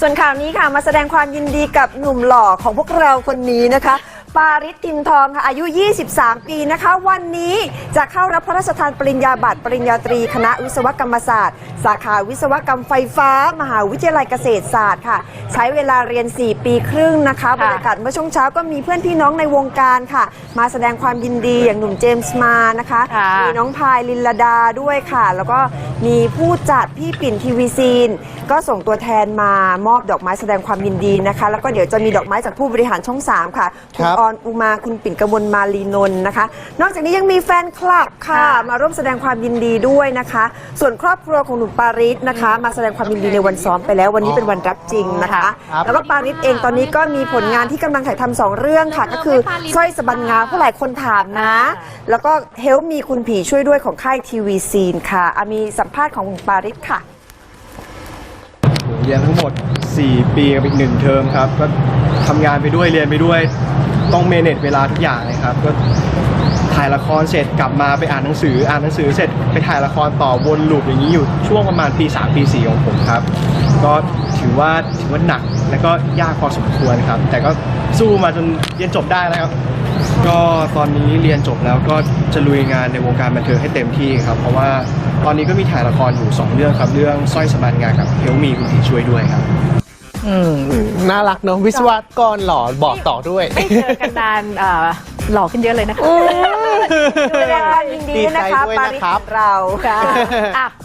ส่วนข่าวนี้ค่ะมาแสดงความยินดีกับหนุ่มหล่อของพวกเราคนนี้นะคะ ปาริสตินทองค่ะอายุ 23 ปีนะคะ วันนี้จะเข้ารับพระราชทานปริญญาบัตรปริญญาตรี คณะวิศวกรรมศาสตร์ สาขาวิศวกรรมไฟฟ้า มหาวิทยาลัยเกษตรศาสตร์ค่ะ ใช้เวลาเรียน 4 ปีครึ่งนะคะบรรยากาศเมื่อช่วงเช้าก็มีเพื่อนพี่น้องในวงการค่ะ มาแสดงความยินดีอย่างหนุ่มเจมส์มานะคะค่ะมีน้องพายลินลดาด้วยค่ะ แล้วก็มีผู้จัดพี่ปิ่นทีวีซีน ก็ส่งตัวแทนมามอบดอกไม้แสดงความยินดีนะคะ แล้วก็เดี๋ยวจะมีดอกไม้จากผู้บริหารช่อง 3 ค่ะคุณครับออนอุมาคุณปิ่นกมลมาลีนนท์นะคะ นอกจากนี้ยังมีแฟนคลับค่ะค่ะ มาร่วมแสดงความยินดีด้วยนะคะ ส่วนครอบครัวของหนุ่มปาริสนะคะ มาแสดงความยินดีในวันซ้อมไปแล้ววันนี้เป็นวันรับจริงนะคะ ครับ แล้วก็ปาริสเองตอนนี้ก็มีผลงานที่กำลังถ่ายทำสองเรื่องค่ะ ก็คือสร้อยสะบันงาผู้หลายคนถามนะ แล้วก็เฮลมีคุณผีช่วยด้วยของค่ายทีวีซีนค่ะอะมีสัมภาษณ์ของหนุ่มปาริสค่ะ เรียนทั้งหมด 4 ปีกับอีกหนึ่งเทอมครับ ก็ทำงานไปด้วยเรียนไปด้วย ต้องเมเนจเวลาทุกอย่างเลยครับก็ถ่ายละครเสร็จกลับมาไปอ่านหนังสือ อ่านหนังสือเสร็จไปถ่ายละครต่อวนลูปอย่างนี้อยู่ช่วงประมาณปี3ปี4ของผมครับ ก็ถือว่าถือว่าหนักและก็ยากพอสมควรครับ แต่ก็สู้มาจนเรียนจบได้แล้วครับ ก็ตอนนี้เรียนจบแล้วก็จะลุยงานในวงการบันเทิงให้เต็มที่ครับ เพราะว่าตอนนี้ก็มีถ่ายละครอยู่ 2 เรื่องครับ เรื่องสร้อยสมานงานกับเฮลมีคุณผีช่วยด้วยครับ อืมน่ารักเนอะวิศวกรหล่อบอกต่อด้วย ไม่เจอกันนานเอ่อหล่อขึ้นเยอะเลยนะคะแสดงความยินดีด้วยนะคะดีใจด้วยปานะริสครับ ของเรา ค่ะอะ